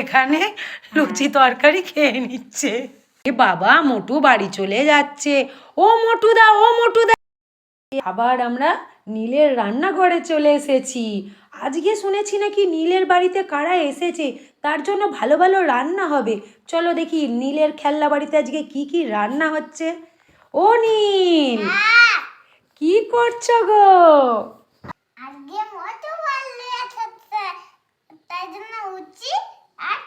এখানে লুচি তরকারি খেয়ে নিচ্ছে। এ বাবা, মোটু বাড়ি চলে যাচ্ছে। ও মোটু দা, ও মোটু দা। আবার আমরা নীলের রান্নাঘরে চলে এসেছি। আজকে শুনেছি নাকি নীলের বাড়িতে কারা এসেছে, তার জন্য ভালো ভালো রান্না হবে। চলো দেখি নীলের খেলনা বাড়িতে আজকে কি কি রান্না হচ্ছে। ও নীল! কি করছ গো? আজকে আছে তাই জন্য আর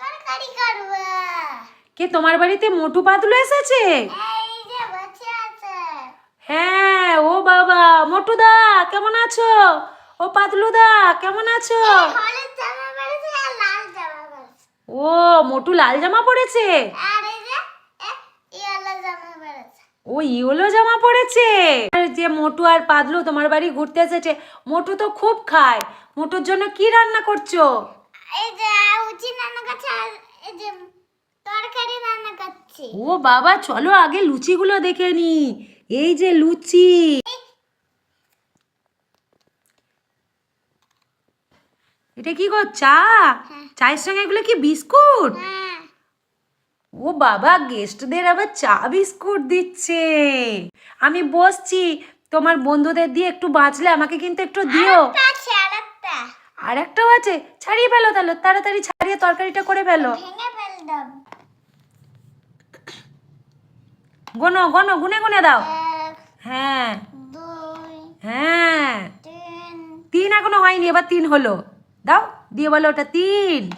তরকারি করব কে, তোমার বাড়িতে মোটু পাতলু এসেছে? হ্যাঁ ও বাবা, মোটু দা, কেমন আছো? ও পাতলু দা, কেমন আছো? ও, মোটু লাল জামা এই যে ইয়েলো জামা ও আর যে মোটু আর পাতলু তোমার বাড়ি ঘুরতে এসেছে, মোটু তো খুব খায়। মোটুর জন্য কি রান্না করছ? এই যে উচি রান্না করছে আর এই যে তরকারি রান্না করছি। ও বাবা চলো আগে লুচিগুলো দেখে নি। এই যে লুচি। এটা কি গো চা? চায়ের সঙ্গে এগুলো কি বিস্কুট? হ্যাঁ। ও বাবা গেস্টদের আবার চা বিস্কুট দিচ্ছে। আমি বসছি তোমার বন্ধুদের দিয়ে একটু বাঁচলে আমাকে কিন্তু একটু দিও। আর একটাও আছে ছাড়িয়ে ফেলো তাহলে তাড়াতাড়ি ছাড়িয়ে তরকারিটা করে ফেলো। গোনো গোনো গুনে গুনে দাও। হ্যাঁ। হ্যাঁ। তিন এখনও হয়নি এবার তিন হলো। দাও দিয়ে বলো ওটা তিন।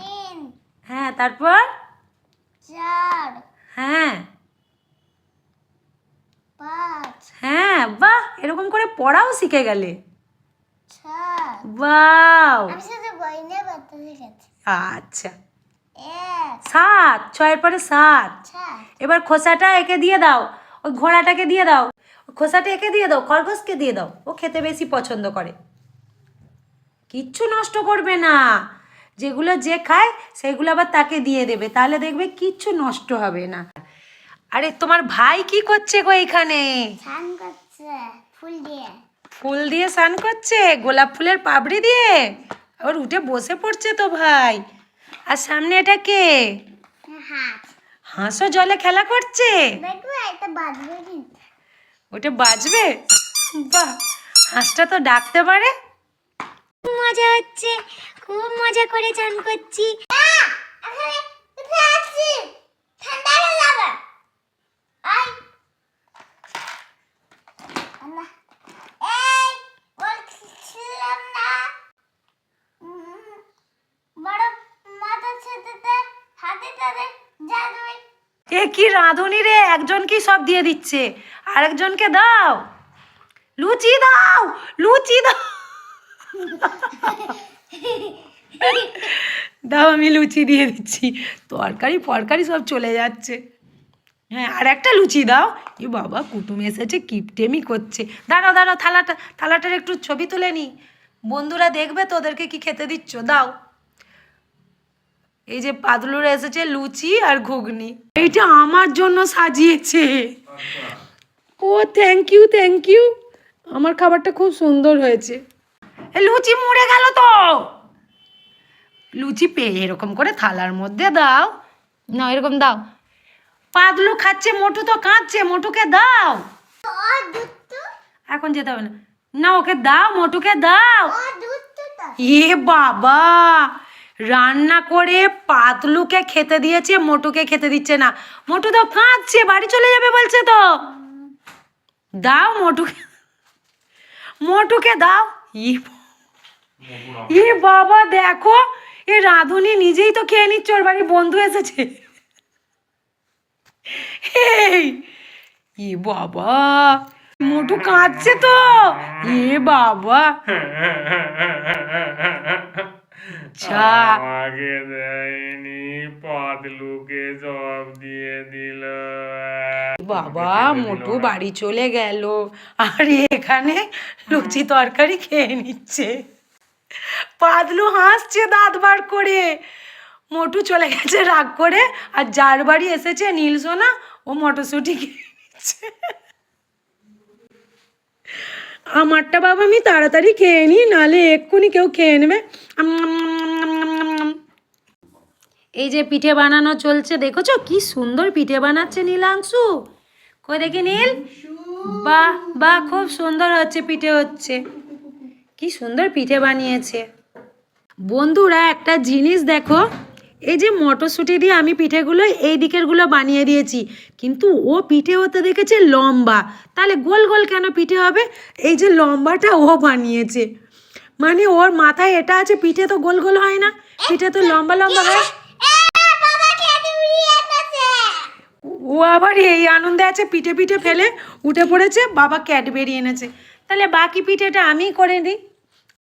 হ্যাঁ তারপর? চার। হ্যাঁ। হ্যাঁ বাহ এরকম করে পড়াও শিখে গেলে। আচ্ছা। সাত ছয়ের পরে সাত। এবার খোসাটা একে দিয়ে দাও ওই ঘোড়াটাকে দিয়ে দাও। খোসাটা একে দিয়ে দাও খরগোশকে দিয়ে দাও ও খেতে বেশি পছন্দ করে। কিচ্ছু নষ্ট করবে না। যেগুলো যে খায় সেগুলো আবার তাকে দিয়ে দেবে। তাহলে দেখবে কিচ্ছু নষ্ট হবে না। আরে তোমার ভাই কি করছে গো এখানে? ফুল দিয়ে। ফুল দিয়ে স্নান করছে? গোলাপ ফুলের পাপড়ি দিয়ে? আবার উঠে বসে পড়ছে তো ভাই। আর সামনে এটা কে? হাঁস হাঁসও জলে খেলা করছে? ওটা বাজবে? বাহ হাঁসটা তো ডাকতে পারে। মজা হচ্ছে খুব মজা করে চান করছি ঠান্ডা হয়ে যাবে আই আল্লাহ এই বলছিলাম না উম, বড় মাথা ছেতেতে হাতে তাদের যা তুমি এ কি রাঁধুনি রে? একজন কি সব দিয়ে দিচ্ছে? আরেকজনকে দাও। লুচি দাও লুচি দাও। দাও, আমি লুচি দিয়ে দিচ্ছি। তরকারি, ফরকারি সব চলে যাচ্ছে। হ্যাঁ আর একটা লুচি দাও। এ বাবা, কুটুম এসেছে, কিপটেমি করছে। দাঁড়াও দাঁড়াও, থালাটা, থালাটার একটু ছবি তুলে নি। বন্ধুরা দেখবে তোদেরকে কি খেতে দিচ্ছ? দাও। এই যে পাতলুর এসেছে লুচি আর ঘুগনি। এইটা আমার জন্য সাজিয়েছে। ও থ্যাংক ইউ থ্যাংক ইউ আমার খাবারটা খুব সুন্দর হয়েছে। লুচি মুড়ে গেল তো। লুচি পেয়ে এরকম করে থালার মধ্যে দাও। না এরকম দাও। পাতলু খাচ্ছে মোটু তো কাঁদছে মোটুকে দাও। এখন যেতে হবে না। না ওকে দাও মোটুকে দাও। এ বাবা! রান্না করে পাতলুকে খেতে দিয়েছে, মোটুকে খেতে দিচ্ছে না। মোটু তো কাঁদছে, বাড়ি চলে যাবে বলছে তো। দাও মোটুকে মোটুকে দাও। ই বাবা, দেখো, এ রাঁধুনি নিজেই তো খেয়ে নিচ্ছে, ওর বাড়ি বন্ধু এসেছে। বাবা, মোটু কাঁদছে তো। এ বাবা। আমাকে দেয়নি পাতলুকে সব দিয়ে দিল। বাবা মোটু বাড়ি চলে গেল। আর এখানে লুচি তরকারি খেয়ে নিচ্ছে। পাতলু হাসছে দাঁত বার করে। মোটু চলে গেছে রাগ করে আর যার বাড়ি এসেছে নীল সোনা ও মটরশুঁটি খেয়ে নিচ্ছে। আমারটা বাবা আমি তাড়াতাড়ি খেয়ে নিই নাহলে এক্ষুনি কেউ খেয়ে নেবে আম, আম, আম, আম, আম, আম, আম। এই যে পিঠে বানানো চলছে, দেখেছ? কি সুন্দর পিঠে বানাচ্ছে নীলাংশু। কই দেখি নীল? বাহ বা খুব সুন্দর হচ্ছে, পিঠে হচ্ছে। কি সুন্দর পিঠে বানিয়েছে। বন্ধুরা, একটা জিনিস দেখো, এই যে মটরশুঁটি দিয়ে আমি পিঠেগুলো এই দিকেরগুলো বানিয়ে দিয়েছি, কিন্তু ও পিঠে হতে দেখেছে লম্বা। তাহলে গোল গোল কেন পিঠে হবে? এই যে লম্বাটা ও বানিয়েছে। মানে ওর মাথায় এটা আছে, পিঠে তো গোল গোল হয় না। পিঠে তো লম্বা লম্বা হয় এ, বাবা খেতে উড়িয়ে এনেছে। ও আবার এই আনন্দে আছে, পিঠে পিঠে ফেলে উঠে পড়েছে, বাবা ক্যাডবেরি এনেছে। তাহলে বাকি পিঠেটা আমিই করে দিই